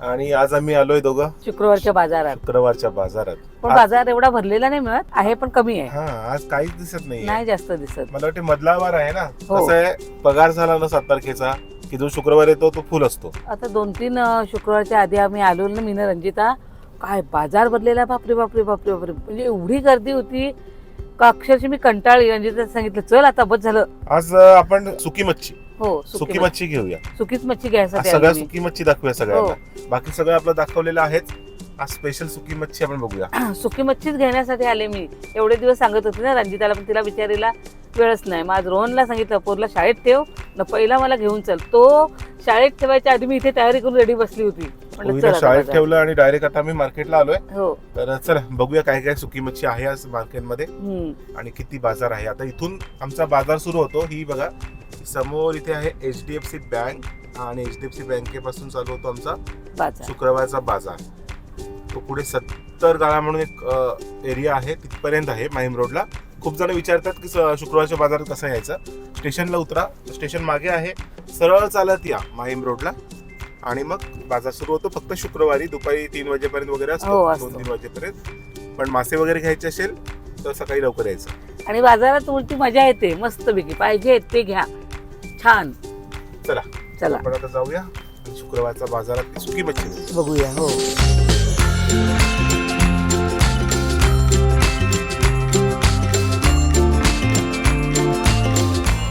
आणि आज आम्ही आलोय दोघं. शुक्रवारच्या बाजारात. शुक्रवारच्या बाजारात. पण बाजार एवढा भरलेला नाही मिळत आहे पण कमी आहे. हा आज काहीच दिसत नाही नाही जास्त दिसत. मला वाटते मधला वार आहे ना. हो. कसं आहे पगार झाला ना सात तारखेचा की जो शुक्रवार येतो तो फुल असतो. आता दोन तीन अं, शुक्रवारच्या आधी आम्ही आलो ना मी ना रंजिता. काय बाजार भरलेला बापरे बापरे बापरे बापरे. म्हणजे एवढी गर्दी होती. का अक्षरशः मी कंटाळली रंजिता सांगितलं चल आता बस झालं. आज अं, आपण सुकी मच्छी. हो सुकी मच्छी. घेऊया. सुकीच मच्छी घ्यायसाठी सगळ्या आली मी. सुकी मच्छी दाखवूया सगळ्यांना. हो. बाकी सगळं आपलं दाखवलेलं आहेच. आज स्पेशल सुकी मच्छी आपण बघूया. सुकी मच्छीच घेण्यासाठी आले मी. एवढे दिवस सांगत होते ना रंजिताला पण तिला विचारायला वेळच नाही. मग आज रोहनला सांगितलं पोरला शाळेत ठेव. न पहिला मला घेऊन चल. तो शाळेत ठेवायच्या आधी मी इथे तयारी करून रेडी बसली होती. म्हणलं आता शाळेत. ठेवलं आणि डायरेक्ट आता आम्ही मार्केटला आलोय. हो. तर चला बघूया काय काय सुकी मच्छी आहे आज मार्केटमध्ये हम्म. आणि किती बाजार आहे. आता इथून आमचा बाजार सुरू होतो. ही बघा समोर इथे आहे H D F C bank आणि एच डी एफ सी बँकेपासून चालू होतो आमचा बाजार. शुक्रवारचा बाजार. तो पुढे सत्तर गाळा म्हणून एक एरिया आहे तिथपर्यंत आहे माहीम रोडला खूप जण विचारतात की स- शुक्रवारच्या बाजारात कसं यायचं? स्टेशनला उतरा. स्टेशन मागे आहे. सरळ चालत या माहीम रोडला आणि मग बाजार सुरू होतो. फक्त शुक्रवारी दुपारी तीन वाजेपर्यंत वगैरे हो, असतो असतो. दोन तीन वाजेपर्यंत. पण मासे वगैरे घ्यायचे असेल तर सकाळी लवकर यायचं. आणि बाजारात उलटी मजा येते. मस्त पैकी पाहिजे ते घ्या. छान. चला. चला. आपण आता जाऊया. शुक्रवारचा बाजारात सुकी मच्छी. बघूया हो.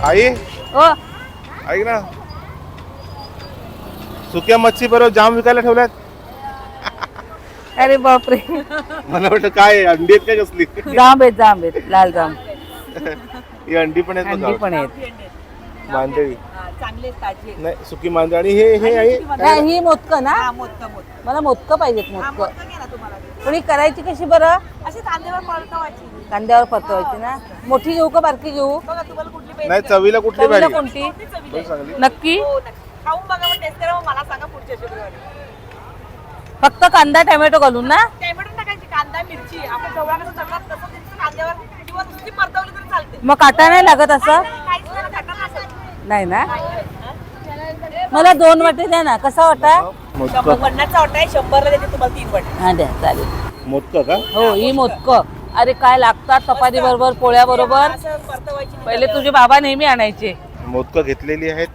आई ओ. ऐक ना. सुक्या मच्छी बरोबर जाम विकायला ठेवल्यात. अरे बापरे. मला वाटतं काय आहे, अंडी आहेत काय कसली? जांब आहेत जांब आहेत. लाल जांब ही अंडी पण आहेत अंडी बघा. पण आहेत. मांदेळी. चांगले ताजे. नाही सुकी मांदेळी आणि हे हे आहे नाही, ही मोदक ना? हा मोदक मोदक. मला मोदक पाहिजेत हा मोदक. मोदक घे ना तुम्हाला. पण ही करायची कशी बरं? असे तांदळावर परतवायची. कांद्यावर परतवायची ना? मोठी घेऊ का बारकी घेऊ? बघा तुम्हाला कुठली नाही पाहिजे चवीला कुठली चवीला भारी कोणती? कोणती चवीला आहे? चांगली. नक्की? हो नक्की. खाऊन बघा मग टेस्ट करा. मग मला सांगा पुढच्या शुक्रवारी. फक्त कांदा टोमॅटो घालून ना? टॅमॅटो टाकायची कांदा मिरची. आपण जवळ कसं तसं कांद्यावर किंवा नुसती परतवली तरी चालते. मग काटा नाही लागत असं? काहीच. नाही ना? मला दोन वाटे द्या ना. कसा वाटा? मोदक. शंभर पन्नासचा वाटा आहे शंभरला देते तुम्हाला तीन वाटे. हा द्या चालेल. मोदक का? हो ही मोदक. अरे काय लागतात चपाती बरोबर पोळ्या बरोबर पहिले तुझे बाबा नेहमी आणायचे. मोदक घेतलेली आहेत.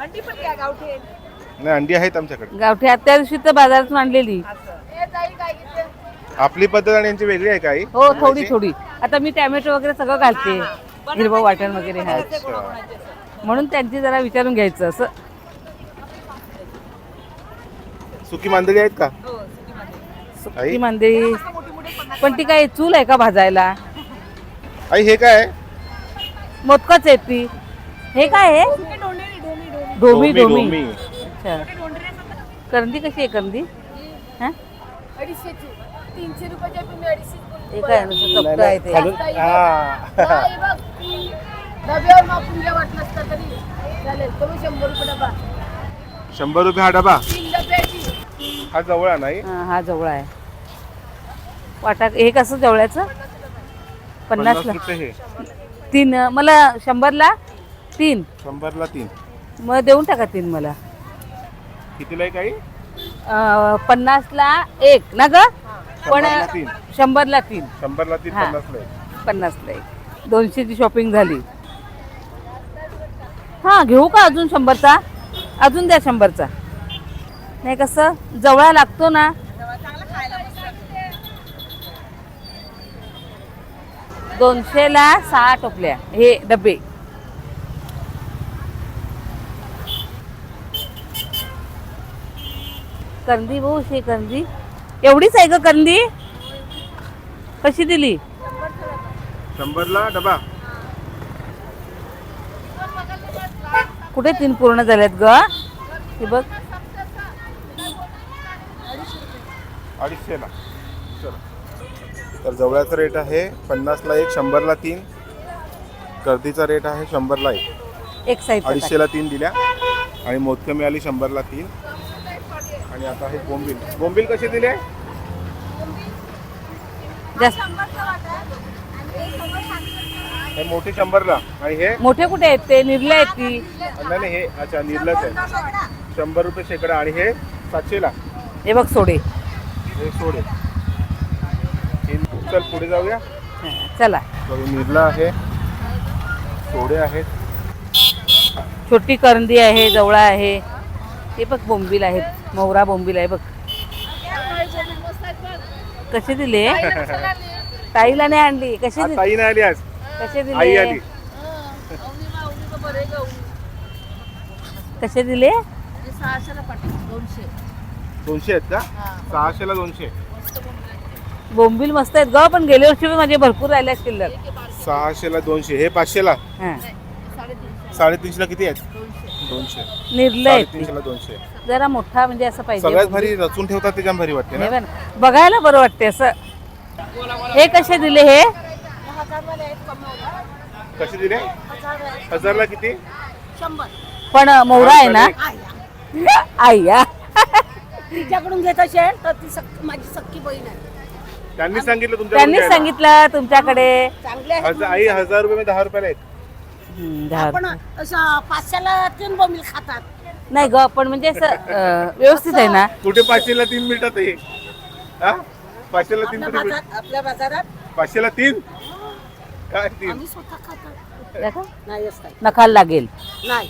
अंडी पण घ्या गावठी आहे. नाही अंडी आहेत आमच्याकडे. गावठी आत्या दिवशी तर बाजारातून आणलेली. आपली पद्धत आणि यांची वेगळी आहे काही हो थोडी थोडी. आता मी टॅमॅटो वगैरे सगळं घालते. हिरवं वाटण वगैरे हा म्हणून त्यांची जरा विचारून घ्यायचं असं. सुकी मांदेळी आहेत का? हो सुकी. आई. ती पन्नास पण ती काय चूल आहे का भाजायला? आई हे काय आहे? मोदकच आहे ती. हे काय आहे? डोमी डोमी. अच्छा. करंदी कशी आहे करंदी? हा? अडीचशेची. तीनशे रुपयाच्या तुम्ही अडीचशे हे काय नुसतं चपटं आहे ते. खालून- हा. नाही बघ डब्यावर मापून घ्या वाटलं असतं तरी. चालेल कमी शंभर रुपये डबा. शंभर रुपये हा डबा? तीन डब्याची हा जवळ नाही हा? हा जवळ आहे. वाटा हे कसं जवळ्याचं? पन्नास पन्नासला रुपये हे. तीन मला शंभरला तीन. शंभरला तीन. मग देऊन टाका तीन मला. कितीला आहे काही? अं, पन्नासला एक. ना ग? पण शंभरला तीन. शंभरला तीन. शंभरला तीन हा. पन्नासला एक. पन्नासला एक. दोनशेची शॉपिंग झाली. हा घेऊ का अजून शंभरचा? अजून द्या शंभरचा. नाही कसं जवळा लागतो ना. दोनशेला सहा टोपल्या हे डबे. कंदी भाऊ हो, शे कंदी एवढीच आहे ग कंदी कशी दिली? शंभरला डबा. कुठे तीन पूर्ण झाल्यात ग? हे बघ. अडीचशेला चला. तर जवळचा रेट आहे पन्नासला एक शंभरला तीन. गर्दीचा रेट आहे शंभरला एक. एक साईड अडीचशेला तीन दिल्या. आणि मोदकं मिळाली शंभरला तीन. आणि आता आहे बोंबील. बोंबील कसे दिले? जास्त हे मोठे शंभरला. आणि हे? मोठे कुठे आहेत? ते निर्ले आहेत ती. नाही नाही, हे अच्छा निर्लच आहे शंभर रुपये शेकडा आणि हे सातशेला. हे बघ सोडे. हे सोडे. चल पुढे जाऊया. हा, चला. बघ, मिरला आहे. सोडे आहेत. छोटी करंदी आहे जवळा आहे. हे बघ बोंबील आहेत. मोगरा बोंबील आहे बघ. कसे दिले? ताईला नाही आणली. दिले? ताई नाही आली आज. कसे आई दिले आली. कसे दिले? सहाशेला पाठी दोनशे दोनशे आहेत का? सहाशेला दोनशे. बोंबील मस्त आहेत ग पण गेल्या वर्षी पण माझे भरपूर राहिले शिल्लक सहाशेला दोनशे. हे पाचशेला? हा. साडेतीनशेला किती आहेत? दोनशे. निर्लय आहेत ती. साडेतीनशेला दोनशे. जरा मोठा म्हणजे असं पाहिजे. सगळ्यात. भारी रचून ठेवतात ते जाम भारी वाटते हे ना बघ ना. बघायला बरं वाटते असं. हे कसे दिले हे? कसे दिले? हजारला किती? शंभर. पण मोहरा आहे ना? आई या तिच्याकडून घेत असेल तर ती माझी सख्खी बहीण आहे. त्यांनी सांगितलं तुमच्या त्यांनीच सांगितलं तुमच्याकडे. चांगले आहेत. आई हजार रुपये दहा रुपयाला एक हम्म, दहा पण असं पाचशेला तीन बोंबील खातात. नाही ग पण म्हणजे असं अं, व्यवस्थित आहे ना? कुठे पाचशेला तीन मिळतात हे? हा? पाचशेला तीन आपल्या कुठे मिळतात? बाजार आपल्या बाजारात. पाचशेला तीन? काय तीन आम्ही स्वतः खातात देखा? नाही असतात नखायला लागेल. नाही.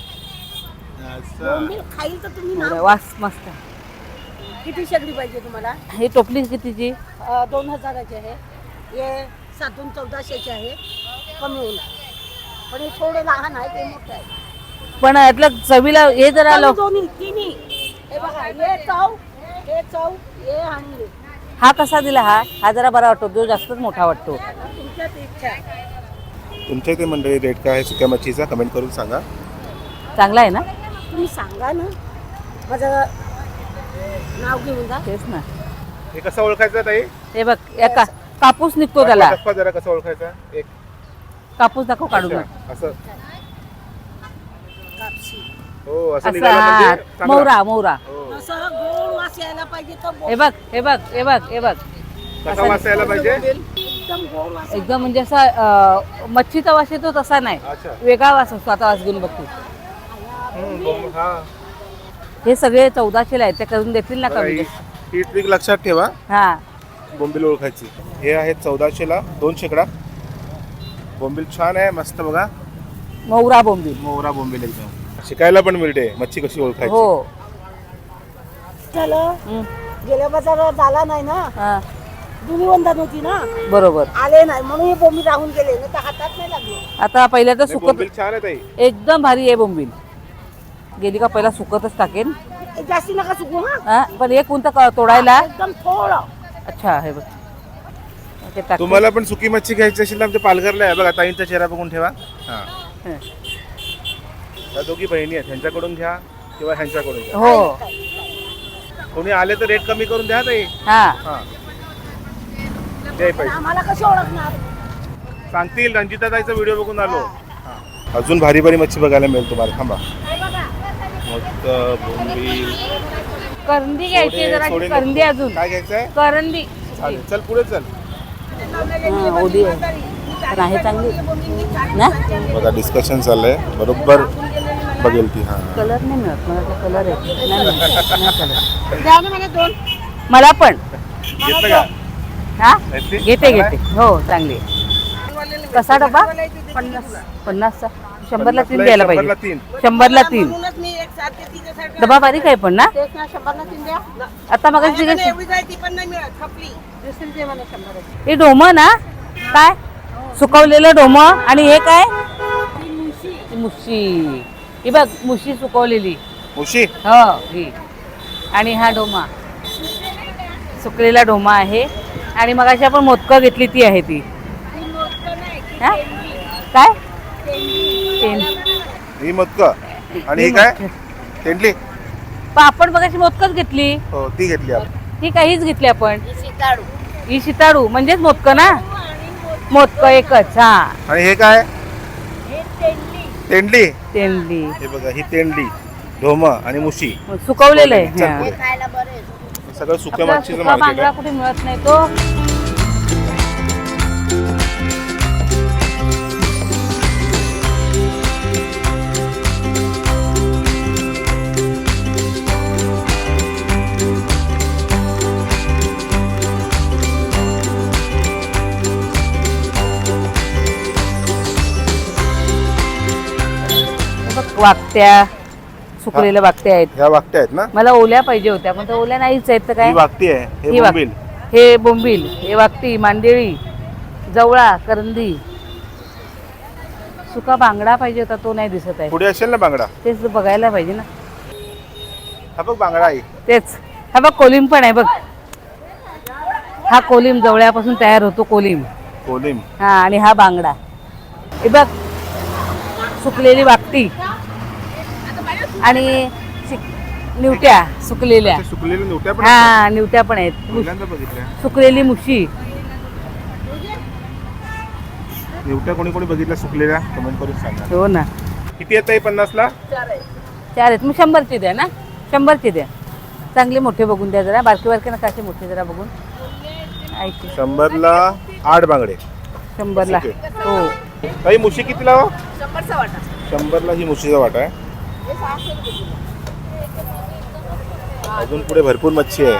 असं. खाईल तर तुम्ही ना. वास मस्त. किती शेगडी पाहिजे तुम्हाला? हे टोपली कितीची? अं, दोन हजाराचे आहे. हे सातून चौदाशेचे आहे. कमी होणार पण हे थोडे लहान आहे ते मोठे आहे पण यातलं चवीला हे जरा कमी लव दोन्ही तिन्ही. हे बघा हे चव हे चव हे आणि हे. हा कसा दिला हा? हा जरा बरा वाटतो जो जास्तच मोठा वाटतो. तुमच्या इथे मंडळी रेट काय आहे? सुक्या मच्छीचा? कमेंट करून सांगा. चांगला आहे ना? तुम्ही सांगा ना. माझं नाव घेऊन जा. तेच ना. हे कसं ओळखायचं ताई? हे बघ या का कापूस निघतो त्याला. दाखवा जरा कसं ओळखायचा? एक. कापूस दाखव काढून अच्छा, असं. कापशी. हो असं असं निघालं हा म्हणजे चांगलं. मोहरा मोहरा. हो. असं गोड वास यायला पाहिजे तर हे बघ हे बघ हे बघ हे बघ. कसा वास यायला पाहिजे? एकदम गोड वास एकदम म्हणजे असा अं, मच्छीचा वास येतो तसा नाही. अच्छा. वेगळा वास असतो. आता वास घेऊन बघतो. हम्म, हा. हे सगळे चौदाशेला आहेत. ते करून देतील ना बघा, कमी ही ही ट्रिक लक्षात ठेवा. हा. बोंबील ओळखायची. हे आहेत चौदाशेला दोन शेकडा. बोंबील छान आहे मस्त बघा. मोहरा बोंबील. मोहरा बोंबील एकदम. शिकायला पण मिळते. मच्छी कशी ओळखायची. हो. झालं गेल्या बाजारात झाला नाही ना? हा, वंदन होती ना? बरोबर. आले नाही म्हणून हे बोंबी राहून गेले नाही तर हातात नाही लागले. आता पहिल्या तर सुकत बोंबील छान आहे ताई. एकदम भारी आहे बोंबील. गेली का पहिला सुकतच टाकेन. हे जास्ती नका चुकू हा. हा, पण एक कोणतं क- तोडायला. एकदम थोडं. अच्छा हे बघ. ते टाक. तुम्हाला पण सुकी मच्छी घ्यायची असेल तर आमच्या पालघरला आहे बघा ताईंचा चेहरा बघून ठेवा. हा. हं. त्या दोघी बहिणी आहेत ह्यांच्याकडून घ्या किंवा ह्यांच्याकडून घ्या. हो. कोणी आले तर रेट कमी करून द्या ताई. हा. हा. द्याय पण पाहिजे आम्हाला कशी ओळखणार सांगतील रंजिता ताईचा व्हिडिओ बघून आलो अजून भारी भारी मच्छी बघायला मिळेल तुम्हाला थांबा हे बघा मस्त बोंबील करंदी घ्यायची जरा सोडे करंदी नको. अजून काय घ्यायचंय करंदी चालेल चल पुढे चल हा, ओली आहे पण आहे चांगली ना बघा डिस्कशन चाललंय बरोबर बघेल ती हा कलर नाही मिळत मला कलर आहे नाही मिळत. नाही कलर द्या ना मला दोन मला पण घेतलं का हा? घेते घेते. हो चांगली. कसा डबा? पन्नास. पन्नासचा शंभरला तीन द्यायला पाहिजे. तीन. शंभरला तीन. डबा बारीक आहे पण ना? तेच ना शंभरला तीन द्या. आता मग हे डोमं ना? काय? सुकवलेलं डोमं? आणि हे काय? मुशी. ही बघ मुशी सुकवलेली. मुशी? हो ही. आणि हा डोमा. सुकलेला डोमा आहे. आणि मग अशी आपण मोदकं घेतली ती आहे ती. हा? काय? तेन- ही आणि ही काय? तेंडली? पण आपण बघ अशी मोदकच घेतली. हो ती घेतली आपण. ही काहीच घेतली आपण. ही शिताडू म्हणजेच मोदक ना? मोदक. एकच हा. आणि हे काय? तेंडली. तेंडली. हे बघा ही तेंडली ढोम आणि मुशी. सुकवलेलं आहे हा. खायला बरे सगळं सुक्या आपला मच्छीचं सुका मार्केट पांढरा आहे कुठे मिळत नाही तो वागत्या सुकलेल्या वाकट्या आहेत. ह्या वाकट्या आहेत ना? मला ओल्या पाहिजे होत्या पण त्या ओल्या नाहीच आहेत तर काय? ही वाकटी आहे हे ही वाक- बोंबील. हे बोंबील हे वाकटी मांदेळी जवळा करंदी. सुका बांगडा पाहिजे होता तो नाही दिसत आहे. पुढे असेल ना बांगडा? तेच बघायला पाहिजे ना. हा बघ बांगडा आहे. तेच. हा बघ कोलिम पण आहे बघ. हा कोलिम जवळ्यापासून तयार होतो कोलिम. कोलिम. हा आणि हा बांगडा. हे बघ सुकलेली वाकटी आणि शिक- निवट्या सुकलेल्या. ते सुकलेले नोट्या पण असतात. हा निवट्या पण आहेत. पहिल्यांदा बघितल्या. सुकलेली मुशी. निवट्या कोणी कोणी बघितल्या सुकलेल्या? कमेंट करून सांगा. हो ना. किती येत आहे पन्नासला? चार आहेत. मग शंभरची द्या ना. शंभरची द्या. चांगले मोठे बघून द्या जरा. बारके बारके नका असे मोठे जरा बघून. ऐक शंभरला आठ बांगडे. शंभरला. ठीक हो. काही मुशी कितीला हो? शंभरचा वाटा. शंभरला ही मुशीचा वाटा आहे. अजून पुढे भरपूर मच्छी आहे.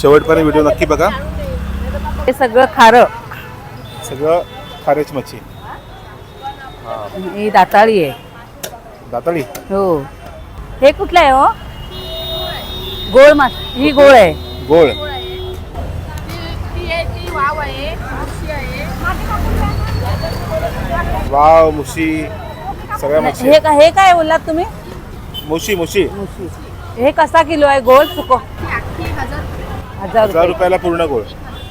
शेवटपर्यंत व्हिडिओ नक्की बघा. हे सगळं खारं. सगळं खारेच मच्छी. ही. दाताळी आहे. दाताळी? हो. हे कुठलं आहे हो? गोळ मास ही गोळ आहे. गोळ. वाव मुशी सगळ्या मच्छी हे हे काय बोललात तुम्ही? मुशी मुशी. मुशी. हे कसा किलो आहे? गोळ सुको हजार हजार रुपये. रुपयाला पूर्ण गोळ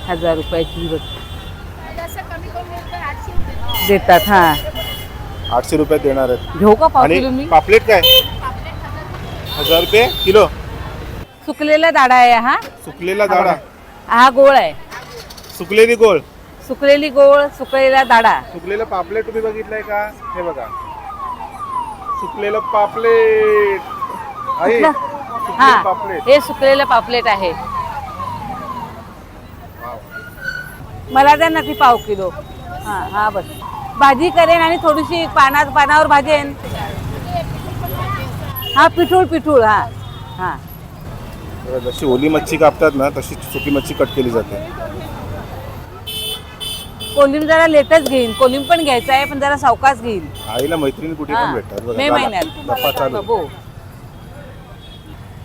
हजार रुपयाची बघ देतात हा. आठशे रुपयात देणार आहेत. घेऊ का पाव किलो आणि मी? पापलेट काय? हजार रुपये किलो. सुकलेला दाडा आहे हा. सुकलेला दाडा. हा गोळ आहे. सुकलेली गोळ. सुकलेली गोळ सुकलेला दाडा. सुकलेलं पापलेट तुम्ही बघितलंय का? हे बघा. सुकलेलं पापलेट. आहे. कुठलं? सुकलेलं हा. पापलेट. हे सुकलेलं पापलेट आहे. मला द्या ना ती पाव किलो. हा हा बस. भाजी करेन आणि थोडीशी पानात पानावर भाजेन हा पिठूळ पिठूळ. हा हा. जशी ओली मच्छी कापतात ना तशी सुकी मच्छी कट केली जाते. कोलिम जरा लेटच घेईन कोलिम पण घ्यायचा आहे पण जरा सावकाश घेईन. आईला मैत्रिणी कुठे हा, पण भेटतात बघा, मे. महिन्यात. गप्पा चालू. हो.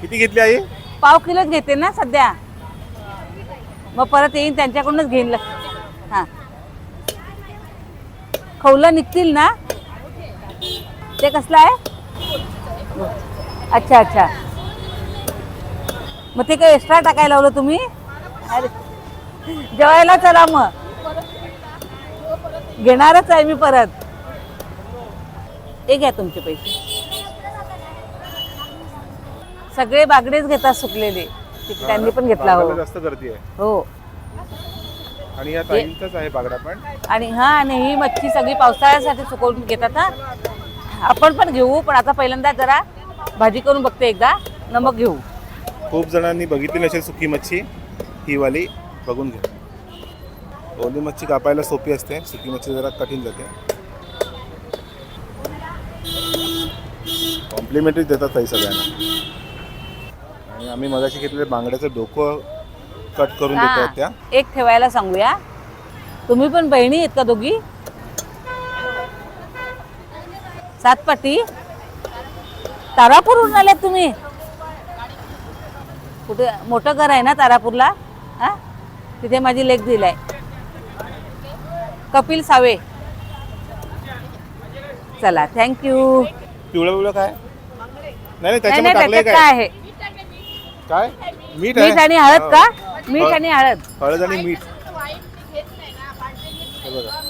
किती घेतली आई? पाव किलोच घेते ना सध्या. मग परत येईन त्यांच्याकडूनच घेईन ल- हा. खवलं निघतील ना? ते कसलं आहे? अच्छा अच्छा. मग ते काय एक्स्ट्रा टाकायला लावलं तुम्ही? अरे जेवायला चला मग. घेणारच आहे मी परत. हे घ्या तुमचे पैसे. सगळे बागडेच घेतात सुकलेले. त्यांनी पण घेतला हो. जास्त गर्दी आहे. हो. आणि या ताईंचाच आहे बागडा पण. आणि हा आणि ही मच्छी सगळी पावसाळ्यासाठी सुकवून घेतात हा. आपण पण घेऊ पण आता पहिल्यांदा जरा भाजी करून बघते एकदा. न मग घेऊ. खूप जणांनी बघितली नसेल सुकी मच्छी. ही वाली बघून घ्या. ओली मच्छी कापायला सोपी असते. सुकी मच्छी जरा कठीण जाते. कॉम्प्लिमेंटरी देतात ताई सगळ्यांना. आणि आम्ही मगाशी घेतलेलं बांगड्याचं डोकं कट करून देत त्या. एक ठेवायला सांगूया. तुम्ही पण बहिणी आहेत का दोघी? सातपाटी? तारापूरहून आल्यात तुम्ही? कुठे मोठं घर आहे ना तारापूरला? हा? तिथे माझी लेख दिलाय. कपिल सावे. चला थँक्यू पिवळं पिवळं काय? नाही नाही त्याच्यामध्ये नाही टाकलंय त्याच्यात काय काय? आहे काय? मीठ मीठ आणि हळद हो. का? मीठ आणि हळद. हळद आणि मीठ. हे बघा.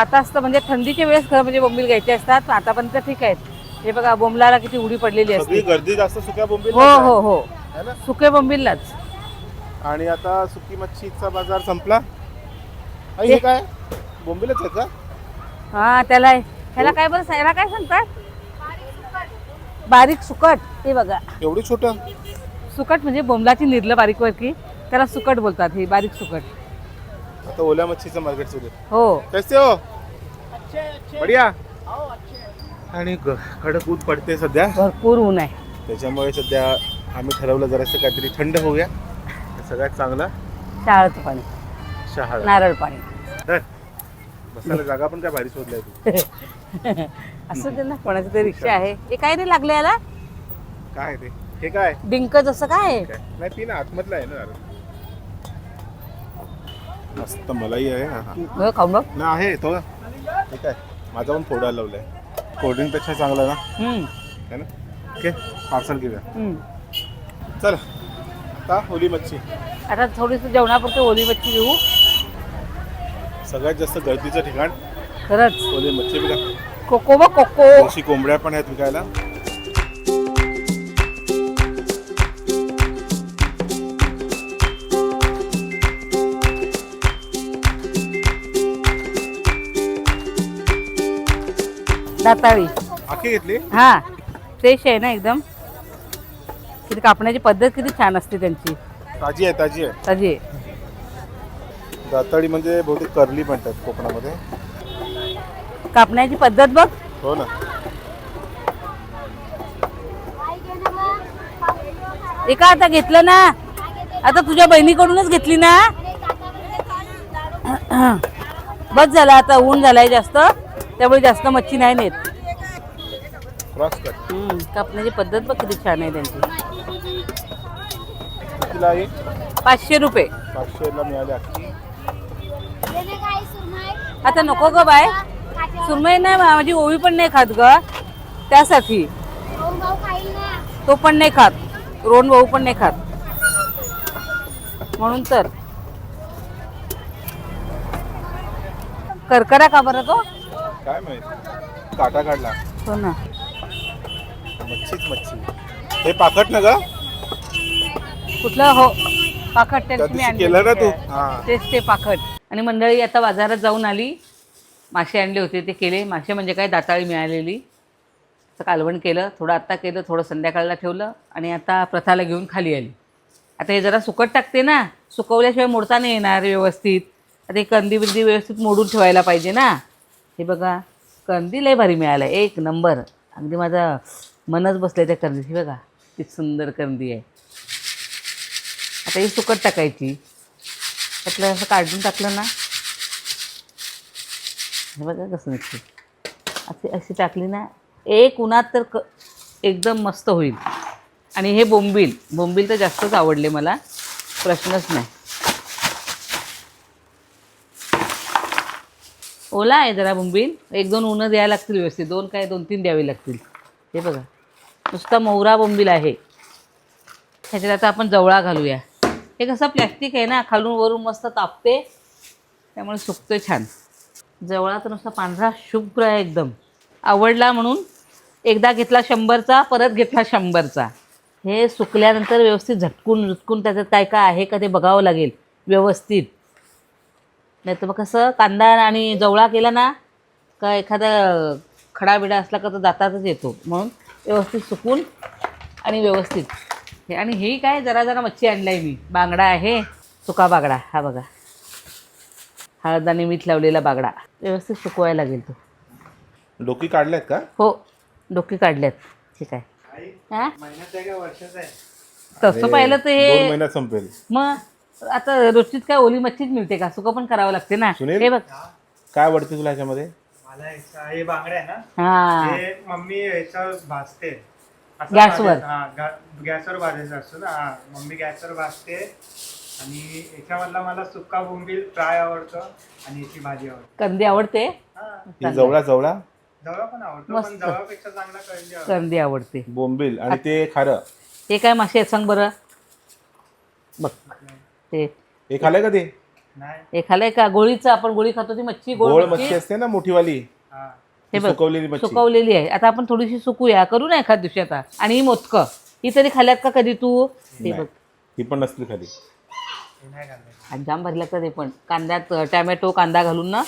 आता असतं म्हणजे थंडीच्या वेळेस खरं म्हणजे बोंबील घ्यायचे असतात पण आतापर्यंत ठीक आहेत. हे बघा बोंबलाला किती उडी पडलेली सगळी असते गर्दी जास्त सुक्या बोंबील हो हो हो. है सुके बोंबीललाच. आणि आता सुकी मच्छीचा बाजार संपला. आई हे काय? बोंबीलच आहे का? हा त्याला ह्याला काय बरं ह्याला काय सांगतात बारीक सुकट. हे बघा. एवढी छोटं? सुकट म्हणजे बोंबलाची निर्ल बारीक वरकी त्याला सुकट बोलतात ही बारीक सुकट. आता ओल्या मच्छीचं मार्केट सुरू आहे. हो. कैसे हो? बढिया. आणि ग- कडक ऊन पडते सध्या. भरपूर ऊन आहे. त्याच्यामुळे सध्या आम्ही ठरवलं जरासं काहीतरी थंड होऊया. सगळ्यात चांगला. शाळाचं पाणी. शहाळा नारळ पाणी धर. बसायला जागा पण काय भारी शोधलाय तू असं ते ना कोणाची तरी रिक्षा आहे. हे काय नाही लागले याला? काय ते हे काय? डिंक जसं काय? आहे? काय? नाही ती ना आतमधलं आहे ना. मस्त मलाही आहे हा, हा. हो, खाऊन बघ. ना आहे तो. ठीक आहे. माझा पण फोडा लावलाय. कोल्ड्रिंकपेक्षा चांगला ना? हम्म, है ना? ओके पार्सल घेऊया. हम्म. चल. आता ओली मच्छी. आता थोडीशी जेवणापुरती ओली मच्छी घेऊ. सगळ्यात जास्त गर्दीचं ठिकाण खरंच. ओली मच्छी बघा कोको बघ कोको. देशी कोंबड्या पण आहेत विकायला. दाताळी. आखी घेतली? हा फ्रेश आहे ना एकदम? किती कापण्याची पद्धत किती छान असते त्यांची. ताजी आहे ताजी आहे. ताजी दाताळी म्हणजे बहुतेक करली म्हणतात कोकणामध्ये. कापण्याची पद्धत बघ. हो ना. एका आता घेतलं ना आता तुझ्या बहिणीकडूनच घेतली ना. बस झाला आता ऊन झालाय जास्त त्यामुळे जास्त मच्छी नाही नेत. क्रॉस कट हम्म, कापण्याची पद्धत बघ किती छान आहे त्यांची. कितीला आहे? पाचशे रुपये. पाचशेला मिळाली आखी आता नको ग बाय. सुरमई नाही माझी ओवी पण नाही खात ग. त्यासाठी. तो पण नाही खात. रोहन भाऊ पण नाही खात. म्हणून तर. करकरा का बरं तो? काय माहीत? काटा काढला. हो ना. मच्छीच मच्छी. हे पाकट ना ग? कुठलं? हो. पाखट त्या त्यांची मी केलं ना. तू? तेच ते पाखट. आणि मंडळी आता बाजारात जाऊन आली. मासे आणले होते ते केले. मासे म्हणजे काय? दाताळी मिळालेली. असं कालवण केलं थोडं आत्ता केलं थोडं संध्याकाळला ठेवलं आणि आता प्रथाला घेऊन खाली आली. आता हे जरा सुकट टाकते ना. सुकवल्याशिवाय मोडता नाही येणार व्यवस्थित. आता हे कंदी बिंदी व्यवस्थित मोडून ठेवायला पाहिजे ना. हे बघा कंदी लय भारी मिळाला एक नंबर. अगदी माझा मनच बसलं त्या कंदीची बघा ती सुंदर कंदी आहे. आता ही सुकट टाकायची. त्यातलं असं काढून टाकलं ना. हे बघा कसं निघते. अशी अशी टाकली ना. एक उन्हात तर क एकदम मस्त होईल. आणि हे बोंबील बोंबील तर जास्तच आवडले मला. प्रश्नच नाही. ओला आहे जरा बोंबील. एक दोन उन्हं द्यायला लागतील व्यवस्थित. दोन काय दोन तीन द्यावे लागतील. हे बघा. नुसता मोहरा बोंबील आहे. ह्याच्यात आता आपण जवळा घालूया. हे कसं प्लॅस्टिक आहे ना खालून वरून मस्त तापते. त्यामुळे सुकते छान. जवळा तर नुसता पांढरा शुभ्र आहे एकदम. आवडला म्हणून एकदा घेतला शंभरचा परत घेतला शंभरचा. हे सुकल्यानंतर व्यवस्थित झटकून झटकून त्याच्यात काय काय आहे का ते बघावं लागेल. व्यवस्थित. नाही तर मग कसं कांदा आणि जवळा केला ना का एखादा खडा बिडा असला का तो दातातच येतो. म्हणून व्यवस्थित सुकून आणि व्यवस्थित. हे आणि हे काय? जरा जरा मच्छी आणलाय मी. बांगडा आहे. सुका बागडा. हा बघा. हळद आणि मीठ लावलेला बागडा. व्यवस्थित सुकवायला लागेल तो. डोकी काढल्यात का? हो. डोकी काढल्यात. ठीक आहे. हा? तसं पाहिलं तर दोन हे महिन्यात संपेल. मग आता रोजचीच काय ओली मच्छीच मिळते का? सुकं पण करावं लागते ना. सुनील? हे बघ. काय आवडते तुला ह्याच्यामध्ये? मला हे बांगडे आहे ना. हा. हे मम्मी ह्याच्यावर भाजते. असं गॅसवर? हा गॅसवर भाजायचं असतं ना हा. मम्मी गॅसवर भाजते आणि ह्याच्यामधला मला सुक्का बोंबील फ्राय आवडतं आणि याची भाजी आवडते. कंदी आवडते? हा. ही जवळा जवळा? जवळ पण आवडतो मस्त. पण जवळपेक्षा चांगला आवडतो. कंदी आवडते. बोंबील आणि ते खारं. हे काय मासे सांग बरं. बघ. ते. हे खाल्लंय का ते? नाही. हे खाल्लंय का? गोळीचं आपण गोळी खातो ती मच्छी गोळ मच्छी असते ना मोठीवाली. हा. हे बघ सुकवलेली मच्छी. सुकवलेली आहे. आता आपण थोडीशी सुकूया. करू ना एखाद दिवशी आता. आणि ही मोदकं. ही तरी खाल्ल्यात का कधी तू? ते नाही. बघ. ती पण नसली खाली. हे आणि जाम भरल्या का ते पण. कांद्यात टॅमॅटो कांदा घालून ना.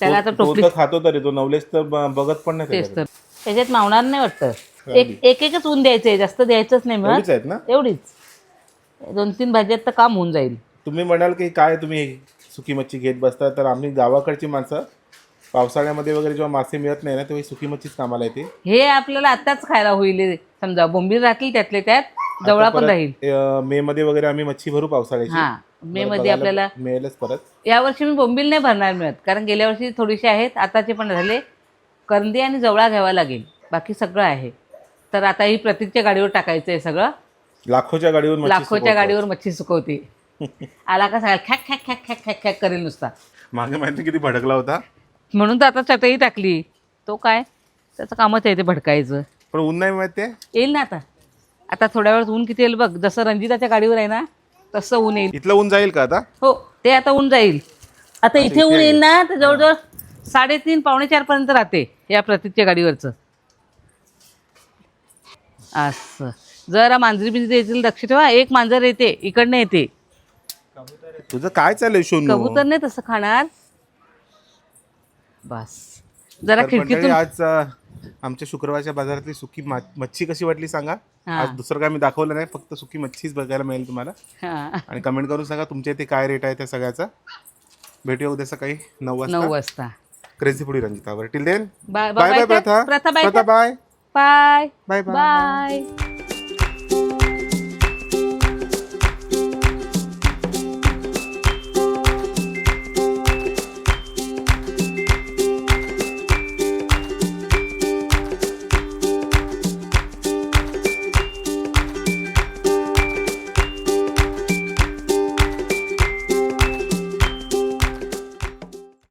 त्याला आता तो- तो टोपली तर खातो तरी तो नवलेस तर ब- बघत पण नाही तेच तर. त्याच्यात मावणार नाही वाटतं. एक एक एकच ऊन द्यायचंय. जास्त द्यायचंच नाही आहेत ना? एवढीच. दोन तीन भाज्यात तर काम होऊन जाईल. तुम्ही म्हणाल की काय तुम्ही सुकी मच्छी घेत बसता? तर आम्ही गावाकडची माणसं पावसाळ्यामध्ये वगैरे जेव्हा मासे मिळत नाही ना तेव्हा ही सुकी मच्छीच कामाला येते. हे आपल्याला आताच खायला होईल. समजा बोंबील राहतील त्यातले त्यात जवळा पण राहील. मे मध्ये वगैरे आम्ही मच्छी भरू पावसाळ्याची. हा मे परत मध्ये बघायला आपल्याला मिळेलच परत. यावर्षी मी बोंबील नाही भरणार मिळत कारण गेल्या वर्षी थोडीशी आहेत आताचे पण झाले. करंदी आणि जवळा घ्यावा लागेल बाकी सगळं आहे. तर आता ही प्रतीकच्या गाडीवर टाकायचं आहे सगळं. लाखोच्या गाडीवर मच्छी लाखोच्या सुकवतो. गाडीवर मच्छी सुकवते. आला का सांगा खॅक खॅक खॅक खॅक खॅक खॅक करेल नुसता. मागे माहिती किती भडकला होता? म्हणून तर आता चटई टाकली. तो काय? त्याचं कामच आहे ते भडकायचं. पण ऊन नाही माहिती येईल ना आता. आता थोड्या वेळात ऊन किती येईल बघ. जसं रंजिताच्या गाडीवर आहे ना तसं ऊन येईल. इथलं ऊन जाईल का आता? हो ते आता ऊन जाईल. आता इथे ऊन येईल ना तर जवळजवळ साडेतीन पावणे चार पर्यंत राहते या प्रतीकच्या गाडीवरचं. असं. जरा मांजरी बिंजरी येतील लक्ष ठेवा. एक मांजर येते इकडनं येते. तुझं काय चाललंय शोनू? कबूतर नाही तसं खाणार. बस. जरा तर मंडळी, खिडकीतून आज अ, आमच्या शुक्रवारच्या बाजारातली सुकी मा- मच्छी कशी वाटली सांगा. हा. आज दुसरं काय मी दाखवलं नाही फक्त सुकी मच्छीच बघायला मिळेल तुम्हाला. हा. आणि कमेंट करून सांगा तुमच्या इथे काय रेट आहे त्या सगळ्याचा. भेटूया उद्या सकाळी नऊ नऊ वाजता. वाजता क्रेझी पुढी रंजितावर till then bye bye bye Pratha. Pratha bye Pratha bye bye. Bye bye bye.